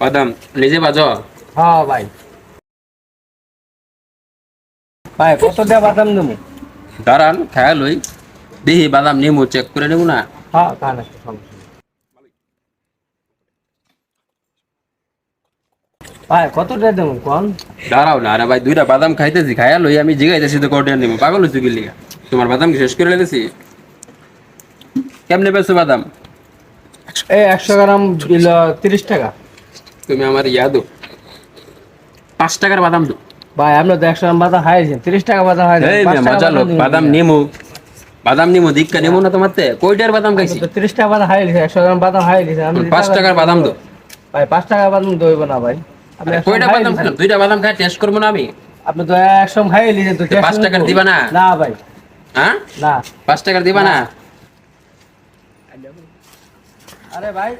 বাদাম নিজে বাজো। হ্যাঁ ভাই। ভাই কত দেয়া বাদাম দেবো? দাঁড়ান খায়া লই দেখি বাদাম নিমু চেক করে নেব না? হ্যাঁ খান একটা ভাই কত দেয়া দেবো কোন? দাঁড়াও না আরে ভাই দুইটা বাদাম খাইতেছি খায়া লই আমি জিগাইতেছি তো কটিয়া নিমু পাগল হইছো কি লিগা? তোমার বাদাম কি শেষ করে লেগেছি কেমনে পেছো বাদাম? একশো গ্রাম তিরিশ টাকা। তুমি আমার ইয়া দো পাঁচ টাকার বাদাম দো। ভাই আপনি তো একশো গ্রাম বাদাম হাইছেন তিরিশ টাকা বাদাম লোক বাদাম নিমু। বাদাম নিমু দীক্ষা নিমু না তোমার কয়টার বাদাম খাইছি? তিরিশ টাকা বাদাম লিখে একশো গ্রাম বাদাম লিখে আমি পাঁচ টাকার বাদাম দো। ভাই পাঁচ টাকার বাদাম দইব না ভাই। আপনি কয়টা বাদাম। খেলাম দুইটা বাদাম খাই টেস্ট করব না আমি? আপনি তো একশো লিখেন তো তো পাঁচ টাকার দিবা না? না ভাই। হ্যাঁ? না। পাঁচ টাকার দিবা না। আরে ভাই